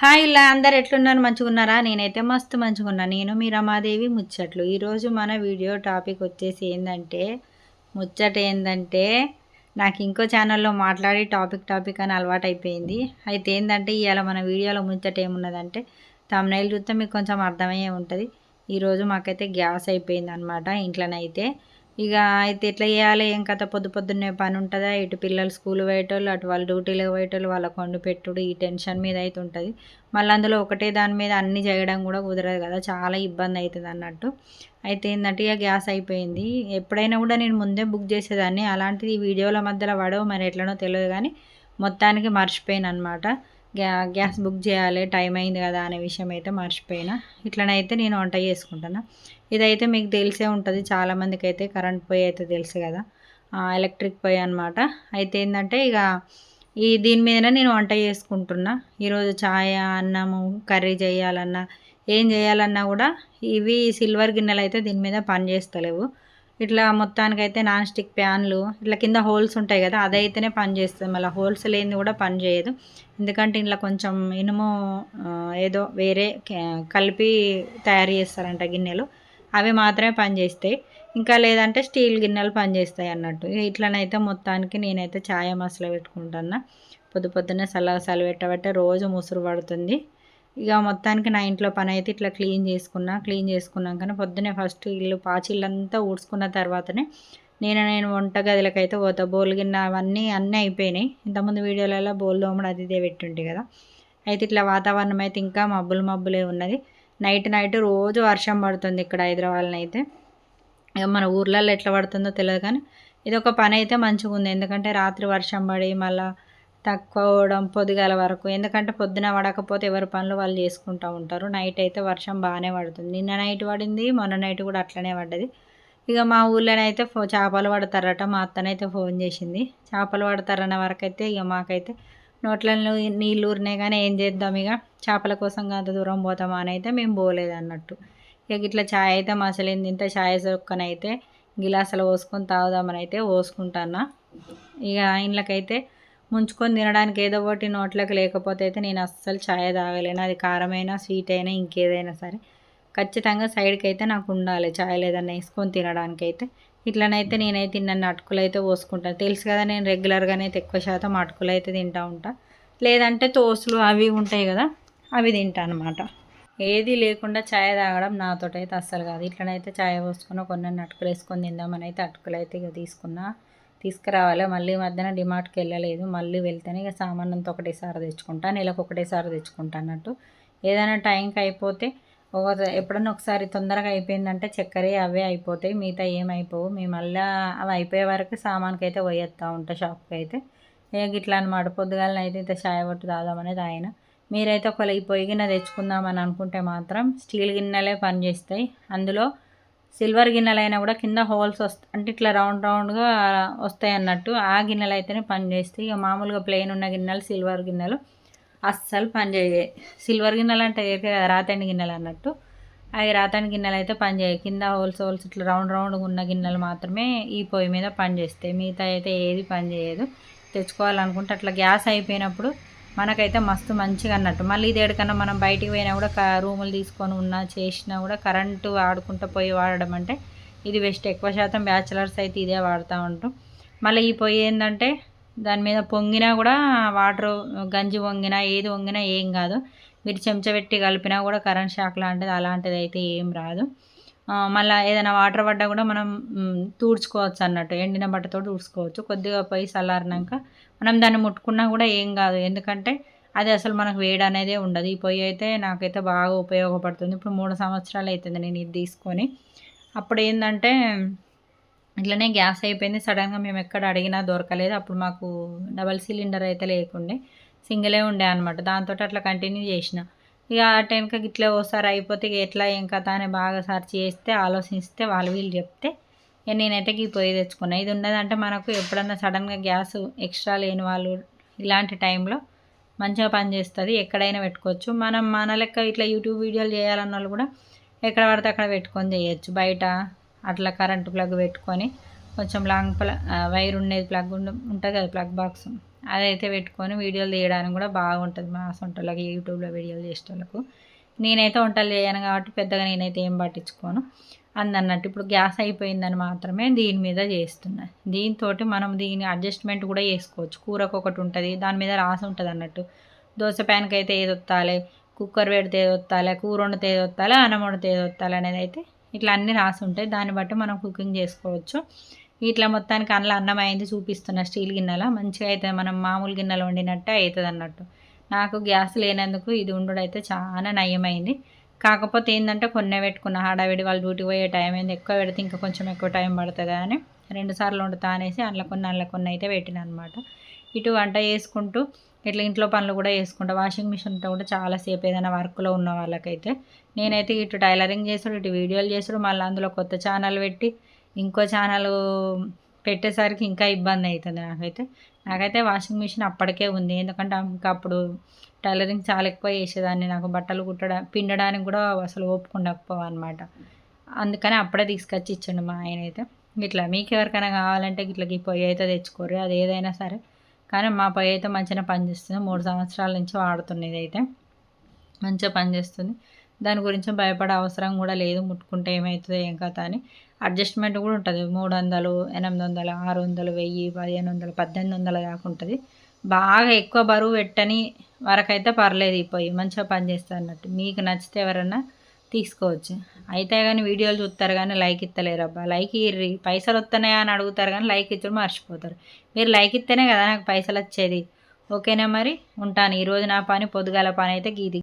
Hi ఇలా అందరు ఎట్లున్నారు? మంచిగున్నారా? నేనైతే మస్తు మంచిగున్నా. నేను మీ రమాదేవి ముచ్చట్లు. ఈరోజు మన వీడియో టాపిక్ వచ్చేసి ఏంటంటే ముచ్చట ఏంటంటే నాకు ఇంకో ఛానల్లో మాట్లాడి టాపిక్ టాపిక్ అని అలవాటు అయిపోయింది అయితే ఏంటంటే ఇవాళ మన వీడియోలో ముచ్చట ఏమున్నదంటే తమ్నైల్ చూస్తే మీకు కొంచెం అర్థమయ్యే ఉంటుంది. ఈరోజు మాకైతే గ్యాస్ అయిపోయింది అనమాట ఇంట్లోనైతే ఇక అయితే ఎట్లా చేయాలి? ఏం కథ? పొద్దు పొద్దున్నే పని ఉంటుందా? ఇటు పిల్లలు స్కూల్ పోయేటోళ్ళు అటు వాళ్ళు డ్యూటీలకు పోయేటోళ్ళు వాళ్ళకు వండి పెట్టుడు ఈ టెన్షన్ మీద అయితే ఉంటుంది. మళ్ళీ అందులో ఒకటే దాని మీద అన్నీ చేయడం కూడా కుదరదు కదా? చాలా ఇబ్బంది అవుతుంది అన్నట్టు. అయితే ఏంటంటే ఇక గ్యాస్ అయిపోయింది. ఎప్పుడైనా కూడా నేను ముందే బుక్ చేసేదాన్ని. అలాంటిది ఈ వీడియోల మధ్యలో పడవు మరి ఎట్లనో తెలియదు కానీ మొత్తానికి మర్చిపోయాను అనమాట గ్యా గ్యాస్ బుక్ చేయాలి టైం అయింది కదా అనే విషయం అయితే మర్చిపోయినా. ఇట్లనైతే నేను వంట చేసుకుంటాను. ఇదైతే మీకు తెలిసే ఉంటుంది. చాలామందికి అయితే కరెంట్ పొయ్యి అయితే తెలుసు కదా. ఎలక్ట్రిక్ పొయ్యి అనమాట అయితే ఏంటంటే ఇక ఈ దీని మీదనే నేను వంట చేసుకుంటున్నా. ఈరోజు ఛాయ అన్నము కర్రీ చేయాలన్నా ఏం చేయాలన్నా కూడా ఇవి సిల్వర్ గిన్నెలు అయితే దీని మీద పని చేస్తలేవు ఇట్లా మొత్తానికైతే నాన్ స్టిక్ ప్యాన్లు ఇట్లా కింద హోల్స్ ఉంటాయి కదా అదైతేనే పని చేస్తుంది. మళ్ళీ హోల్స్ లేనిది కూడా పని చేయదు. ఎందుకంటే ఇంట్లో కొంచెం ఇనుము ఏదో వేరే కలిపి తయారు చేస్తారంట గిన్నెలు. అవి మాత్రమే పనిచేస్తాయి ఇంకా లేదంటే స్టీల్ గిన్నెలు పనిచేస్తాయి అన్నట్టు. ఇట్లనైతే మొత్తానికి నేనైతే ఛాయ మసలు పెట్టుకుంటున్నా. పొద్దు పొద్దున్నే సల్ల సల పెట్టబట్టే రోజు ముసురు పడుతుంది. ఇక మొత్తానికి నా ఇంట్లో పని అయితే ఇట్లా క్లీన్ చేసుకున్నా క్లీన్ చేసుకున్నాకనే పొద్దునే ఫస్ట్ ఇల్లు పాచిళ్ళంతా ఊడ్చుకున్న తర్వాతనే నేను నేను వంట గదిలకైతే పోతా. బోల్ గిన్నె అవన్నీ అన్నీ అయిపోయినాయి. ఇంతకుముందు వీడియోలలో బోల్ దోమడు అది ఇదే పెట్టుంటే కదా. అయితే ఇట్లా వాతావరణం అయితే ఇంకా మబ్బులు మబ్బులే ఉన్నది. నైట్ నైట్ రోజు వర్షం పడుతుంది ఇక్కడ హైదరాబాద్లో అయితే. ఇక మన ఊర్లలో ఎట్లా పడుతుందో తెలియదు కానీ ఇది ఒక పని అయితే మంచిగా ఉంది ఎందుకంటే రాత్రి వర్షం పడి మళ్ళీ తక్కువ అవడం పొద్దుగాల వరకు. ఎందుకంటే పొద్దున పడకపోతే ఎవరి పనులు వాళ్ళు చేసుకుంటూ ఉంటారు. నైట్ అయితే వర్షం బాగానే పడుతుంది. నిన్న నైట్ పడింది మొన్న నైట్ కూడా అట్లనే పడ్డది. ఇక మా ఊళ్ళోనైతే ఫో చేపలు పడతారట. మా అత్తనైతే ఫోన్ చేసింది. చేపలు పడతారన్న వరకు అయితే ఇక మాకైతే నోట్లలో నీళ్ళు ఊరినాయి కానీ ఏం చేద్దాం ఇక. చేపల కోసం అంత దూరం పోతామా అని అయితే మేము పోలేదు అన్నట్టు. ఇక ఇట్లా ఛాయ్ అయితే మసలింది. ఇంత ఛాయ్ సొక్కనైతే గిలాసులు పోసుకొని తాగుదామని అయితే పోసుకుంటాను ఇక ఇంట్లోకైతే ముంచుకొని తినడానికి ఏదో ఒకటి నోట్లోకి లేకపోతే అయితే నేను అస్సలు ఛాయ్ తాగలేను. అది కారమైనా స్వీట్ అయినా ఇంకేదైనా సరే. ఖచ్చితంగా సైడ్కి అయితే నాకు ఉండాలి ఛాయ్ లేదన్నా వేసుకొని తినడానికి అయితే ఇట్లనైతే నేనైతే నన్ను అటుకులు అయితే పోసుకుంటాను తెలుసు కదా నేను రెగ్యులర్గానే అయితే ఎక్కువ శాతం అటుకులు అయితే తింటూ ఉంటా. లేదంటే తోసులు అవి ఉంటాయి కదా అవి తింటా అనమాట ఏది లేకుండా ఛాయ్ తాగడం నాతో అయితే అస్సలు కాదు. ఇట్లనైతే ఛాయ్ పోసుకున్న కొన్ని అటుకులు వేసుకొని తిందామని అయితే అటుకులు అయితే ఇక తీసుకున్నా. తీసుకురావాలి? మళ్ళీ మధ్యన డిమార్ట్కి వెళ్ళలేదు. మళ్ళీ వెళ్తేనే ఇక సామాన్ అంతా ఒకటేసారి తెచ్చుకుంటా నెలకు ఒకటేసారి తెచ్చుకుంటా అన్నట్టు. ఏదైనా టైంకి అయిపోతే ఒక ఎప్పుడన్నా ఒకసారి తొందరగా అయిపోయిందంటే చక్కెర అవే అయిపోతాయి. మిగతా ఏమైపోవు. మేము మళ్ళీ అవి అయిపోయే వరకు సామాన్కి అయితే పోయేస్తూ ఉంటా షాప్కి అయితే ఏ గిట్లా అనమాట పొద్దుగాలను అయితే ఇంత చాయ్ పట్టు తాగామనేది ఆయన మీరైతే ఒకవేళ ఈ పొయ్యి గిన్నె తెచ్చుకుందామని అనుకుంటే మాత్రం స్టీల్ గిన్నెలే పనిచేస్తాయి. అందులో సిల్వర్ గిన్నెలైనా కూడా కింద హోల్స్ వస్తాయి అంటే ఇట్లా రౌండ్ రౌండ్గా వస్తాయి అన్నట్టు ఆ గిన్నెలు అయితేనే పనిచేస్తాయి. ఇక మామూలుగా ప్లెయిన్ ఉన్న గిన్నెలు సిల్వర్ గిన్నెలు అస్సలు పనిచేయ సిల్వర్ గిన్నెలు అంటే రాతండి గిన్నెలు అన్నట్టు అవి రాతండి గిన్నెలు అయితే పనిచేయ కింద హోల్స్ హోల్స్ ఇట్లా రౌండ్ రౌండ్గా ఉన్న గిన్నెలు మాత్రమే ఈ పొయ్యి మీద పనిచేస్తాయి. మిగతా అయితే ఏది పనిచేయదు. తెచ్చుకోవాలనుకుంటే అట్లా గ్యాస్ అయిపోయినప్పుడు మనకైతే మస్తు మంచిగా అన్నట్టు. మళ్ళీ ఇది మనం బయటికి పోయినా కూడా రూములు తీసుకొని ఉన్నా చేసినా కూడా కరెంటు వాడుకుంటూ పోయి వాడడం అంటే ఇది బెస్ట్ ఎక్కువ శాతం బ్యాచిలర్స్ అయితే ఇదే వాడుతూ ఉంటాం. మళ్ళీ ఈ పొయ్యి ఏంటంటే దాని మీద పొంగినా కూడా వాటర్ గంజి వంగినా ఏది వంగినా ఏం కాదు. మీరు చెంచా పెట్టి కలిపినా కూడా కరెంట్ షాక్ లాంటిది అలాంటిది అయితే ఏం రాదు. మళ్ళీ ఏదైనా వాటర్ పడ్డా కూడా మనం తూడ్చుకోవచ్చు అన్నట్టు. ఎండిన బట్టతో తూడ్చుకోవచ్చు. కొద్దిగా పోయి చల్లారినాక మనం దాన్ని ముట్టుకున్నా కూడా ఏం కాదు. ఎందుకంటే అది అసలు మనకు వేడి అనేది ఉండదు. ఈ పొయ్యి అయితే నాకైతే బాగా ఉపయోగపడుతుంది. ఇప్పుడు మూడు సంవత్సరాలు అవుతుంది నేను ఇది తీసుకొని. అప్పుడు ఏంటంటే ఇట్లనే గ్యాస్ అయిపోయింది. సడన్గా మేము ఎక్కడ అడిగినా దొరకలేదు. అప్పుడు మాకు డబల్ సిలిండర్ అయితే లేకుండే. సింగిలే ఉండే అనమాట దాంతో అట్లా కంటిన్యూ చేసిన. ఇక ఆ టైంకి ఇట్లా ఓసారి అయిపోతే ఎట్లా ఏం కథ అని బాగా సర్చ్ చేస్తే ఆలోచిస్తే వాళ్ళు వీళ్ళు చెప్తే ఇక నేనైతే ఈ పొయ్యి తెచ్చుకున్నా. ఇది ఉన్నదంటే మనకు ఎప్పుడన్నా సడన్గా గ్యాస్ ఎక్స్ట్రా లేని వాళ్ళు ఇలాంటి టైంలో మంచిగా పనిచేస్తుంది ఎక్కడైనా పెట్టుకోవచ్చు. మనం మన లెక్క ఇట్లా యూట్యూబ్ వీడియోలు చేయాలన్న వాళ్ళు కూడా ఎక్కడ పడితే అక్కడ పెట్టుకొని చేయొచ్చు. బయట అట్లా కరెంటు ప్లగ్ పెట్టుకొని కొంచెం లాంగ్ ప్ల వైర్ ఉండేది ప్లగ్ ఉండ ఉంటుంది కదా ప్లగ్ బాక్స్. అదైతే పెట్టుకొని వీడియోలు తీయడానికి కూడా బాగుంటుంది మా సొంటలకి యూట్యూబ్లో వీడియోలు చేసేటోళ్ళకు. నేనైతే వంటలు చేయను కాబట్టి పెద్దగా నేనైతే ఏం పట్టించుకోను. అందన్నట్టు ఇప్పుడు గ్యాస్ అయిపోయిందని మాత్రమే దీని మీద చేస్తున్నా. దీంతో మనం దీని అడ్జస్ట్మెంట్ కూడా చేసుకోవచ్చు. కూరకు ఒకటి ఉంటుంది దాని మీద రాసి ఉంటుంది అన్నట్టు. దోశ ప్యాన్కి అయితే ఏది వత్తాలి కుక్కర్ పెడితే ఏది వత్తాలి కూర వండితే ఏది వత్తాలి అన్నం వండితే ఏది వత్తాలి అనేది అయితే ఇట్లా అన్నీ రాసి ఉంటాయి. దాన్ని బట్టి మనం కుకింగ్ చేసుకోవచ్చు. ఇట్లా మొత్తానికి అందులో అన్నం అయింది చూపిస్తున్న స్టీల్ గిన్నెల. మంచిగా అయితే మనం మామూలు గిన్నెలు వండినట్టే అవుతుంది అన్నట్టు. నాకు గ్యాస్ లేనందుకు ఇది ఉండడం అయితే చాలా నయమైంది. కాకపోతే ఏంటంటే కొన్ని పెట్టుకున్న హడావిడి వాళ్ళు డ్యూటీ పోయే టైం అయింది. ఎక్కువ పెడితే ఇంకా కొంచెం ఎక్కువ టైం పడుతుంది అని రెండు సార్లు వండుతా అనేసి అందులో కొన్ని అందులో కొన్ని అయితే పెట్టిన అనమాట ఇటు వంట చేసుకుంటూ ఇట్లా ఇంట్లో పనులు కూడా చేసుకుంటా. వాషింగ్ మిషన్తో కూడా చాలాసేపు ఏదైనా వర్క్లో ఉన్న వాళ్ళకైతే. నేనైతే ఇటు టైలరింగ్ చేసుడు ఇటు వీడియోలు చేసుడు మళ్ళీ అందులో కొత్త ఛానల్ పెట్టి ఇంకో ఛానల్ పెట్టేసరికి ఇంకా ఇబ్బంది అవుతుంది నాకైతే. నాకైతే వాషింగ్ మిషన్ అప్పటికే ఉంది. ఎందుకంటే ఇంకా అప్పుడు టైలరింగ్ చాలా ఎక్కువ చేసేదాన్ని. నాకు బట్టలు కుట్టడం పిండడానికి కూడా అసలు ఒప్పుకుండకపోవన్నమాట. అందుకని అప్పుడే తీసుకొచ్చి ఇచ్చిండు మా ఆయన అయితే. ఇట్లా మీకు ఎవరికైనా కావాలంటే ఇట్లా ఈ పొయ్యి అయితే తెచ్చుకోరు అది ఏదైనా సరే. కానీ మా పొయ్యి అయితే మంచిగా పనిచేస్తుంది. మూడు సంవత్సరాల నుంచి వాడుతున్నది అయితే మంచిగా పనిచేస్తుంది. దాని గురించి భయపడే అవసరం కూడా లేదు. ముట్టుకుంటే ఏమవుతుందో ఏం కథ అని. అడ్జస్ట్మెంట్ కూడా ఉంటుంది. మూడు వందలు ఎనిమిది వందలు ఆరు వందలు వెయ్యి పదిహేను వందలు పద్దెనిమిది వందలు దాకా ఉంటుంది. బాగా ఎక్కువ బరువు పెట్టని వరకైతే పర్లేదు ఇప్పుడు మంచిగా పనిచేస్తుంది అన్నట్టు. మీకు నచ్చితే ఎవరన్నా తీసుకోవచ్చు. అయితే కానీ వీడియోలు చూస్తారు కానీ లైక్ ఇస్తలేరు అబ్బా. లైక్ ఇర్రి. పైసలు వస్తున్నాయా అని అడుగుతారు కానీ లైక్ ఇచ్చడం మర్చిపోతారు. మీరు లైక్ ఇస్తేనే కదా నాకు పైసలు వచ్చేది. ఓకేనా మరి? ఉంటాను. ఈరోజు నా పని పొద్దుగాల పని అయితే గీది.